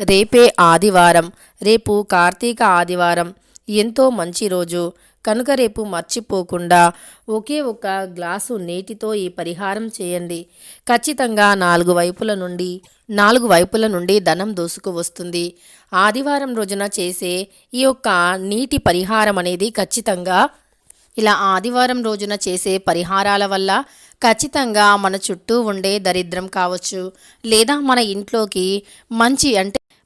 రేపే ఆదివారం రేపు కార్తీక ఆదివారం. ఎంతో మంచి రోజు. కనుక రేపు మర్చిపోకుండా ఒకే ఒక గ్లాసు నీటితో ఈ పరిహారం చేయండి. ఖచ్చితంగా నాలుగు వైపుల నుండి నాలుగు వైపుల నుండి ధనం దూసుకు వస్తుంది. ఆదివారం రోజున చేసే ఈ యొక్క నీటి పరిహారం అనేది ఖచ్చితంగా ఇలా ఆదివారం రోజున చేసే పరిహారాల వల్ల ఖచ్చితంగా మన చుట్టూ ఉండే దరిద్రం కావచ్చు లేదా మన ఇంట్లోకి మంచి అంటే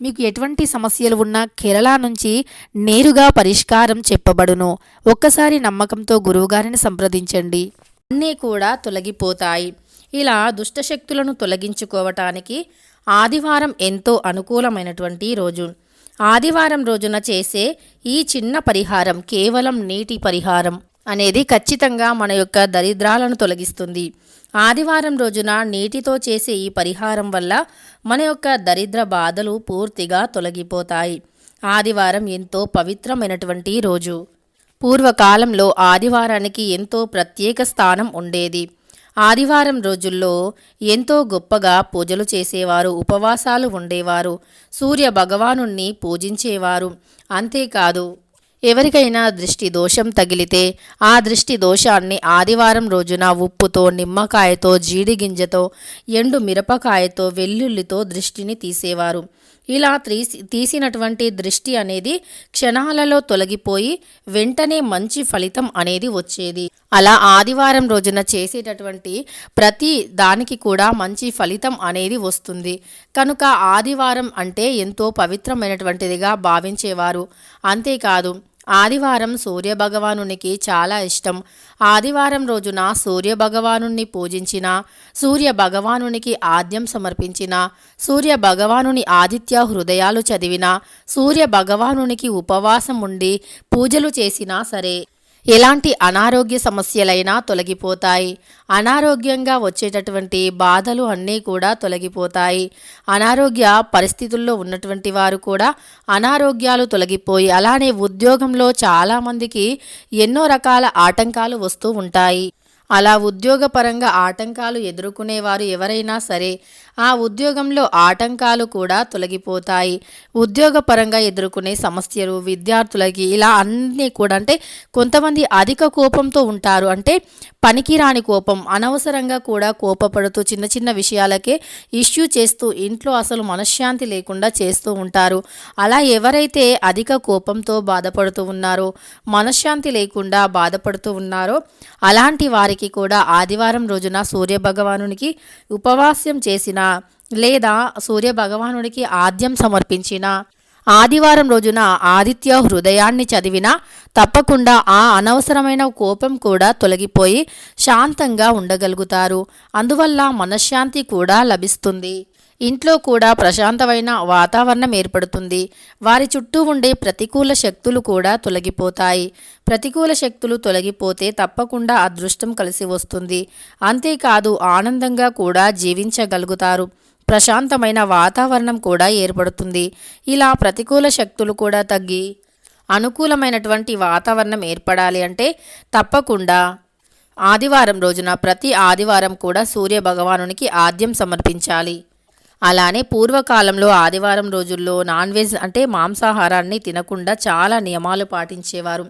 మీకు ఎటువంటి సమస్యలు ఉన్నా కేరళ నుంచి నేరుగా పరిష్కారం చెప్పబడును. ఒక్కసారి నమ్మకంతో గురువుగారిని సంప్రదించండి. అన్నీ కూడా తొలగిపోతాయి. ఇలా దుష్టశక్తులను తొలగించుకోవటానికి ఆదివారం ఎంతో అనుకూలమైనటువంటి రోజు. ఆదివారం రోజున చేసే ఈ చిన్న పరిహారం కేవలం నీటి పరిహారం అనేది ఖచ్చితంగా మన యొక్క దరిద్రాలను తొలగిస్తుంది. ఆదివారం రోజున నీటితో చేసే ఈ పరిహారం వల్ల మన యొక్క దరిద్ర బాధలు పూర్తిగా తొలగిపోతాయి. ఆదివారం ఎంతో పవిత్రమైనటువంటి రోజు. పూర్వకాలంలో ఆదివారానికి ఎంతో ప్రత్యేక స్థానం ఉండేది. ఆదివారం రోజుల్లో ఎంతో గొప్పగా పూజలు చేసేవారు ఉపవాసాలు ఉండేవారు సూర్య భగవానుణ్ణి పూజించేవారు. అంతేకాదు ఎవరికైనా దృష్టి దోషం తగిలితే ఆ దృష్టి దోషాన్ని ఆదివారం రోజున ఉప్పుతో నిమ్మకాయతో జీడిగింజతో ఎండు మిరపకాయతో వెల్లుల్లితో దృష్టిని తీసేవారు. ఇలా తీసి తీసినటువంటి దృష్టి అనేది క్షణాలలో తొలగిపోయి వెంటనే మంచి ఫలితం అనేది వచ్చేది. అలా ఆదివారం రోజున చేసేటటువంటి ప్రతి దానికి కూడా మంచి ఫలితం అనేది వస్తుంది. కనుక ఆదివారం అంటే ఎంతో పవిత్రమైనటువంటిదిగా భావించేవారు. అంతేకాదు ఆదివారం సూర్య భగవానునికి చాలా ఇష్టం. ఆదివారం రోజున సూర్యభగవానుని పూజించిన సూర్య భగవానునికి ఆద్యం సమర్పించిన సూర్య భగవానుని ఆదిత్య హృదయాలు చదివిన సూర్య భగవానునికి ఉపవాసం ఉండి పూజలు చేసినా సరే ఎలాంటి అనారోగ్య సమస్యలైనా తొలగిపోతాయి. అనారోగ్యంగా వచ్చేటటువంటి బాధలు అన్నీ కూడా తొలగిపోతాయి. అనారోగ్య పరిస్థితుల్లో ఉన్నటువంటి వారు కూడా అనారోగ్యాలు తొలగిపోయి అలానే ఉద్యోగంలో చాలామందికి ఎన్నో రకాల ఆటంకాలు వస్తూ ఉంటాయి. అలా ఉద్యోగపరంగా ఆటంకాలు ఎదుర్కొనేవారు ఎవరైనా సరే ఆ ఉద్యోగంలో ఆటంకాలు కూడా తొలగిపోతాయి. ఉద్యోగపరంగా ఎదుర్కొనే సమస్యలు విద్యార్థులకి ఇలా అన్నీ కూడా అంటే కొంతమంది అధిక కోపంతో ఉంటారు. అంటే పనికిరాని కోపం అనవసరంగా కూడా కోపపడుతూ చిన్న చిన్న విషయాలకే ఇష్యూ చేస్తూ ఇంట్లో అసలు మనశ్శాంతి లేకుండా చేస్తూ ఉంటారు. అలా ఎవరైతే అధిక కోపంతో బాధపడుతూ ఉన్నారో మనశ్శాంతి లేకుండా బాధపడుతూ ఉన్నారో అలాంటి వారికి కూడా ఆదివారం రోజున సూర్య భగవానునికి ఉపవాస్యం చేసిన లేదా సూర్య భగవానుడికి ఆద్యం సమర్పించిన ఆదివారం రోజున ఆదిత్య హృదయాన్ని చదివినా తప్పకుండా ఆ అనవసరమైన కోపం కూడా తొలగిపోయి శాంతంగా ఉండగలుగుతారు. అందువల్ల మనశ్శాంతి కూడా లభిస్తుంది. ఇంట్లో కూడా ప్రశాంతమైన వాతావరణం ఏర్పడుతుంది. వారి చుట్టూ ఉండే ప్రతికూల శక్తులు కూడా తొలగిపోతాయి. ప్రతికూల శక్తులు తొలగిపోతే తప్పకుండా అదృష్టం కలిసి వస్తుంది. అంతేకాదు ఆనందంగా కూడా జీవించగలుగుతారు. ప్రశాంతమైన వాతావరణం కూడా ఏర్పడుతుంది. ఇలా ప్రతికూల శక్తులు కూడా తగ్గి అనుకూలమైనటువంటి వాతావరణం ఏర్పడాలి అంటే తప్పకుండా ఆదివారం రోజున ప్రతి ఆదివారం కూడా సూర్య భగవానునికి ఆద్యం సమర్పించాలి. అలానే పూర్వకాలంలో ఆదివారం రోజుల్లో నాన్ వెజ్ అంటే మాంసాహారాన్ని తినకుండా చాలా నియమాలు పాటించేవారు.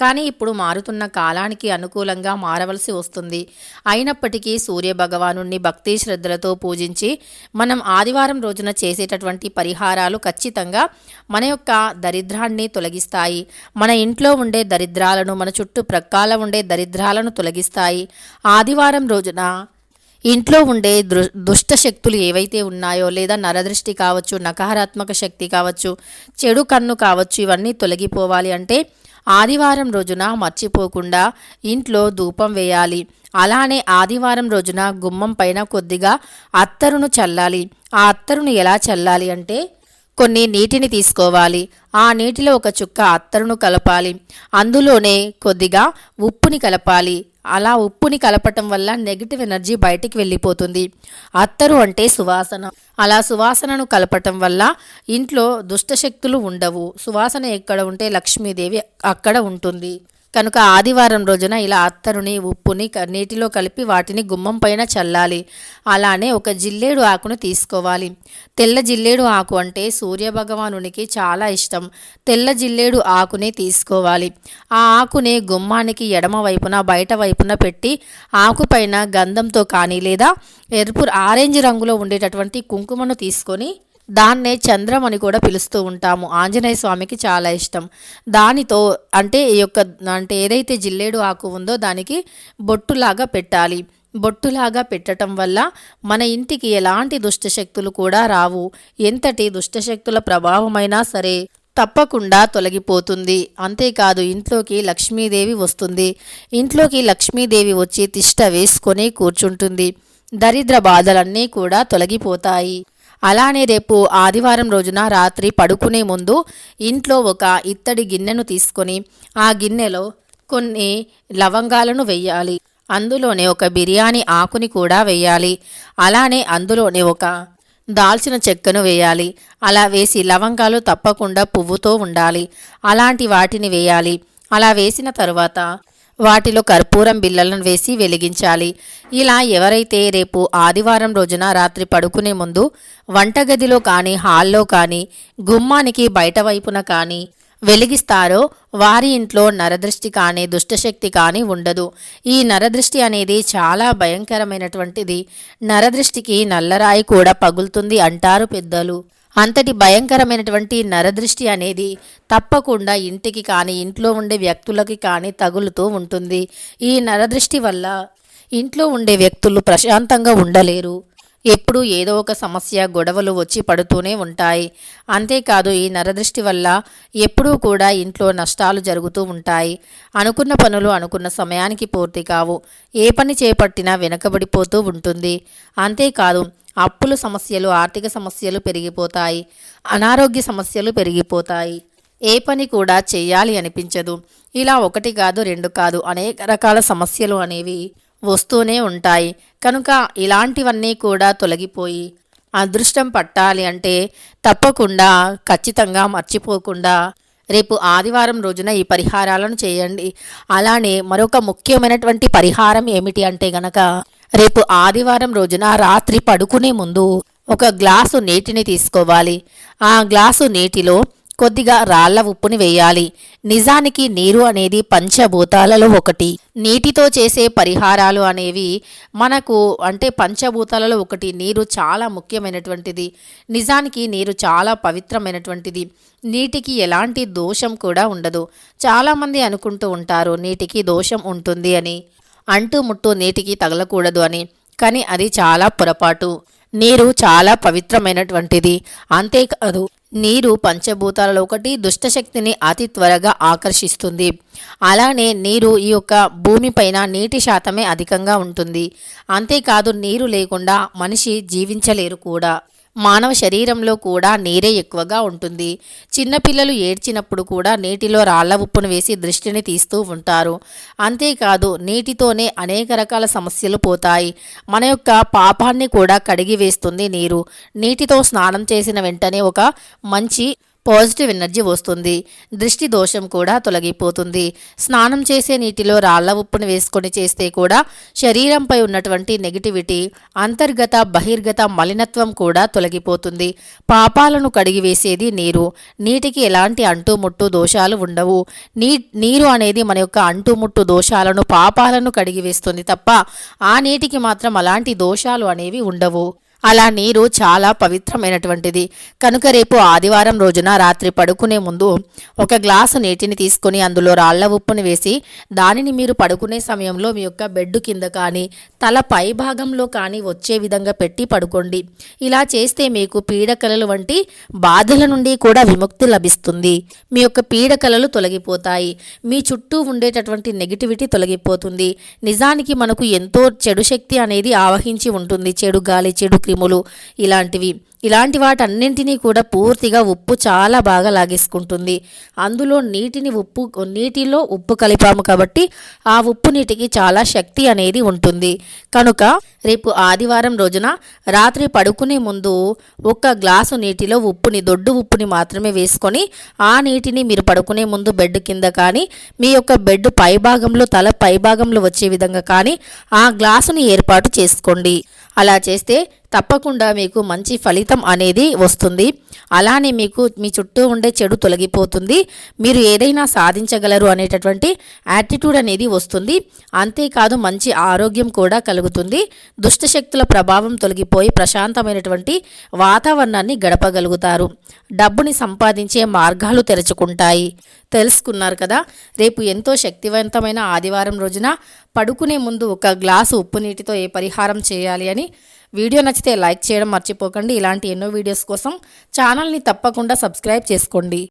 కానీ ఇప్పుడు మారుతున్న కాలానికి అనుకూలంగా మారవలసి వస్తుంది. అయినప్పటికీ సూర్య భగవాను భక్తి శ్రద్ధలతో పూజించి మనం ఆదివారం రోజున చేసేటటువంటి పరిహారాలు ఖచ్చితంగా మన యొక్క దరిద్రాన్ని తొలగిస్తాయి. మన ఇంట్లో ఉండే దరిద్రాలను మన చుట్టూ ప్రక్కాల ఉండే దరిద్రాలను తొలగిస్తాయి. ఆదివారం రోజున ఇంట్లో ఉండే దుష్ట శక్తులు ఏవైతే ఉన్నాయో లేదా నరదృష్టి కావచ్చు నకారాత్మక శక్తి కావచ్చు చెడు కన్ను కావచ్చు ఇవన్నీ తొలగిపోవాలి అంటే ఆదివారం రోజున మర్చిపోకుండా ఇంట్లో ధూపం వేయాలి. అలానే ఆదివారం రోజున గుమ్మం పైన కొద్దిగా అత్తరును చల్లాలి. ఆ అత్తరును ఎలా చల్లాలి అంటే కొన్ని నీటిని తీసుకోవాలి. ఆ నీటిలో ఒక చుక్క అత్తరును కలపాలి. అందులోనే కొద్దిగా ఉప్పుని కలపాలి. అలా ఉప్పుని కలపటం వల్ల నెగిటివ్ ఎనర్జీ బయటికి వెళ్ళిపోతుంది. అత్తరు అంటే సువాసన. అలా సువాసనను కలపటం వల్ల ఇంట్లో దుష్టశక్తులు ఉండవు. సువాసన ఎక్కడ ఉంటే లక్ష్మీదేవి అక్కడ ఉంటుంది. కనుక ఆదివారం రోజున ఇలా అత్తరుని ఉప్పుని నీటిలో కలిపి వాటిని గుమ్మం పైన చల్లాలి. అలానే ఒక జిల్లేడు ఆకును తీసుకోవాలి. తెల్ల జిల్లేడు ఆకు అంటే సూర్య భగవానునికి చాలా ఇష్టం. తెల్ల జిల్లేడు ఆకుని తీసుకోవాలి. ఆ ఆకుని గుమ్మానికి ఎడమ వైపున బయట వైపున పెట్టి ఆకుపైన గంధంతో కానీ లేదా ఎరుపు ఆరెంజ్ రంగులో ఉండేటటువంటి కుంకుమను తీసుకొని దాన్నే చంద్రం అని కూడా పిలుస్తూ ఉంటాము. ఆంజనేయ స్వామికి చాలా ఇష్టం. దానితో అంటే ఈ యొక్క అంటే ఏదైతే జిల్లేడు ఆకు ఉందో దానికి బొట్టులాగా పెట్టాలి. బొట్టులాగా పెట్టటం వల్ల మన ఇంటికి ఎలాంటి దుష్టశక్తులు కూడా రావు. ఎంతటి దుష్టశక్తుల ప్రభావమైనా సరే తప్పకుండా తొలగిపోతుంది. అంతేకాదు ఇంట్లోకి లక్ష్మీదేవి వస్తుంది. ఇంట్లోకి లక్ష్మీదేవి వచ్చి తిష్ట వేసుకొని కూర్చుంటుంది. దరిద్ర బాధలన్నీ కూడా తొలగిపోతాయి. అలానే రేపు ఆదివారం రోజున రాత్రి పడుకునే ముందు ఇంట్లో ఒక ఇత్తడి గిన్నెను తీసుకొని ఆ గిన్నెలో కొన్ని లవంగాలను వెయ్యాలి అందులోనే ఒక బిర్యానీ ఆకుని కూడా వేయాలి. అలానే అందులోనే ఒక దాల్చిన చెక్కను వేయాలి. అలా వేసి లవంగాలు తప్పకుండా పువ్వుతో ఉండాలి. అలాంటి వాటిని వేయాలి. అలా వేసిన తరువాత వాటిలో కర్పూరం బిళ్ళలను వేసి వెలిగించాలి. ఇలా ఎవరైతే రేపు ఆదివారం రోజున రాత్రి పడుకునే ముందు వంటగదిలో కానీ హాల్లో కానీ గుమ్మానికి బయట వైపున కానీ వెలిగిస్తారో వారి ఇంట్లో నరదృష్టి కానీ దుష్టశక్తి కానీ ఉండదు. ఈ నరదృష్టి అనేది చాలా భయంకరమైనటువంటిది. నరదృష్టికి నల్లరాయి కూడా పగులుతుంది అంటారు పెద్దలు. అంతటి భయంకరమైనటువంటి నరదృష్టి అనేది తప్పకుండా ఇంటికి కానీ ఇంట్లో ఉండే వ్యక్తులకి కానీ తగులుతూ ఉంటుంది. ఈ నరదృష్టి వల్ల ఇంట్లో ఉండే వ్యక్తులు ప్రశాంతంగా ఉండలేరు. ఎప్పుడూ ఏదో ఒక సమస్య గొడవలు వచ్చి పడుతూనే ఉంటాయి. అంతేకాదు ఈ నరదృష్టి వల్ల ఎప్పుడూ కూడా ఇంట్లో నష్టాలు జరుగుతూ ఉంటాయి. అనుకున్న పనులు అనుకున్న సమయానికి పూర్తి కావు. ఏ పని చేపట్టినా వెనకబడిపోతూ ఉంటుంది. అంతేకాదు అప్పుల సమస్యలు ఆర్థిక సమస్యలు పెరిగిపోతాయి అనారోగ్య సమస్యలు పెరిగిపోతాయి. ఏ పని కూడా చేయాలి అనిపించదు. ఇలా ఒకటి కాదు రెండు కాదు అనేక రకాల సమస్యలు అనేవి వస్తూనే ఉంటాయి. కనుక ఇలాంటివన్నీ కూడా తొలగిపోయి అదృష్టం పట్టాలి అంటే తప్పకుండా ఖచ్చితంగా మర్చిపోకుండా రేపు ఆదివారం రోజున ఈ పరిహారాలను చేయండి. అలానే మరొక ముఖ్యమైనటువంటి పరిహారం ఏమిటి అంటే గనక రేపు ఆదివారం రోజున రాత్రి పడుకునే ముందు ఒక గ్లాసు నీటిని తీసుకోవాలి. ఆ గ్లాసు నీటిలో కొద్దిగా రాళ్ళ ఉప్పుని వేయాలి. నిజానికి నీరు అనేది పంచభూతాలలో ఒకటి. నీటితో చేసే పరిహారాలు అనేవి మనకు అంటే పంచభూతాలలో ఒకటి. నీరు చాలా ముఖ్యమైనటువంటిది. నిజానికి నీరు చాలా పవిత్రమైనటువంటిది. నీటికి ఎలాంటి దోషం కూడా ఉండదు. చాలామంది అనుకుంటూ ఉంటారు నీటికి దోషం ఉంటుంది అని. అంటూ ముట్టు నీటికి తగలకూడదు అని. కానీ అది చాలా పొరపాటు. నీరు చాలా పవిత్రమైనటువంటిది. అంతేకాదు నీరు పంచభూతాలలో ఒకటి దుష్టశక్తిని అతి త్వరగా ఆకర్షిస్తుంది. అలానే నీరు ఈ యొక్క భూమిపైన నీటి శాతమే అధికంగా ఉంటుంది. అంతేకాదు నీరు లేకుండా మనిషి జీవించలేరు కూడా. మానవ శరీరంలో కూడా నీరే ఎక్కువగా ఉంటుంది. చిన్నపిల్లలు ఏడ్చినప్పుడు కూడా నీటిలో రాళ్ళ ఉప్పును వేసి దృష్టిని తీస్తూ ఉంటారు. అంతేకాదు నీటితోనే అనేక రకాల సమస్యలు పోతాయి. మన యొక్క పాపాన్ని కూడా కడిగి వేస్తుంది నీరు. నీటితో స్నానం చేసిన వెంటనే ఒక మంచి పాజిటివ్ ఎనర్జీ వస్తుంది. దృష్టి దోషం కూడా తొలగిపోతుంది. స్నానం చేసే నీటిలో రాళ్ళ ఉప్పును వేసుకొని చేస్తే కూడా శరీరంపై ఉన్నటువంటి నెగిటివిటీ అంతర్గత బహిర్గత మలినత్వం కూడా తొలగిపోతుంది. పాపాలను కడిగివేసేది నీరు. నీటికి ఎలాంటి అంటుముట్టు దోషాలు ఉండవు. నీ నీరు అనేది మన యొక్క అంటుముట్టు దోషాలను పాపాలను కడిగివేస్తుంది తప్ప ఆ నీటికి మాత్రం అలాంటి దోషాలు అనేవి ఉండవు. అలా నీరు చాలా పవిత్రమైనటువంటిది. కనుక రేపు ఆదివారం రోజున రాత్రి పడుకునే ముందు ఒక గ్లాసు నీటిని తీసుకొని అందులో రాళ్ళ ఉప్పుని వేసి దానిని మీరు పడుకునే సమయంలో మీ యొక్క బెడ్ కింద కానీ తల పై భాగంలో కానీ వచ్చే విధంగా పెట్టి పడుకోండి. ఇలా చేస్తే మీకు పీడకలలు వంటి బాధల నుండి కూడా విముక్తి లభిస్తుంది. మీ యొక్క పీడకలలు తొలగిపోతాయి. మీ చుట్టూ ఉండేటటువంటి నెగిటివిటీ తొలగిపోతుంది. నిజానికి మనకు ఎంతో చెడు శక్తి అనేది ఆవహించి ఉంటుంది. చెడు గాలి చెడు క్రిములు ఇలాంటివి. ఇలాంటి వాటన్నింటినీ కూడా పూర్తిగా ఉప్పు చాలా బాగా లాగేసుకుంటుంది. అందులో నీటిని ఉప్పు నీటిలో ఉప్పు కలిపాము కాబట్టి ఆ ఉప్పు నీటికి చాలా శక్తి అనేది ఉంటుంది. కనుక రేపు ఆదివారం రోజున రాత్రి పడుకునే ముందు ఒక్క గ్లాసు నీటిలో ఉప్పుని దొడ్డు ఉప్పుని మాత్రమే వేసుకొని ఆ నీటిని మీరు పడుకునే ముందు బెడ్ కింద కానీ మీ యొక్క బెడ్ పై భాగంలో తల పై భాగంలో వచ్చే విధంగా కానీ ఆ గ్లాసుని ఏర్పాటు చేసుకోండి. అలా చేస్తే తప్పకుండా మీకు మంచి ఫలితం అనేది వస్తుంది. అలానే మీకు మీ చుట్టూ ఉండే చెడు తొలగిపోతుంది. మీరు ఏదైనా సాధించగలరు అనేటటువంటి యాటిట్యూడ్ అనేది వస్తుంది. అంతేకాదు మంచి ఆరోగ్యం కూడా కలుగుతుంది. దుష్టశక్తుల ప్రభావం తొలగిపోయి ప్రశాంతమైనటువంటి వాతావరణాన్ని గడపగలుగుతారు. డబ్బుని సంపాదించే మార్గాలు తెరుచుకుంటాయి. తెలుసుకున్నారు కదా రేపు ఎంతో శక్తివంతమైన ఆదివారం రోజున పడుకునే ముందు ఒక గ్లాసు ఉప్పు నీటితో ఏ పరిహారం చేయాలి అని వీడియో నచ్చితే లైక్ చేయడం మర్చిపోకండి. ఇలాంటి ఎన్నో వీడియోస్ కోసం ఛానల్ని తప్పకుండా సబ్స్క్రైబ్ చేసుకోండి.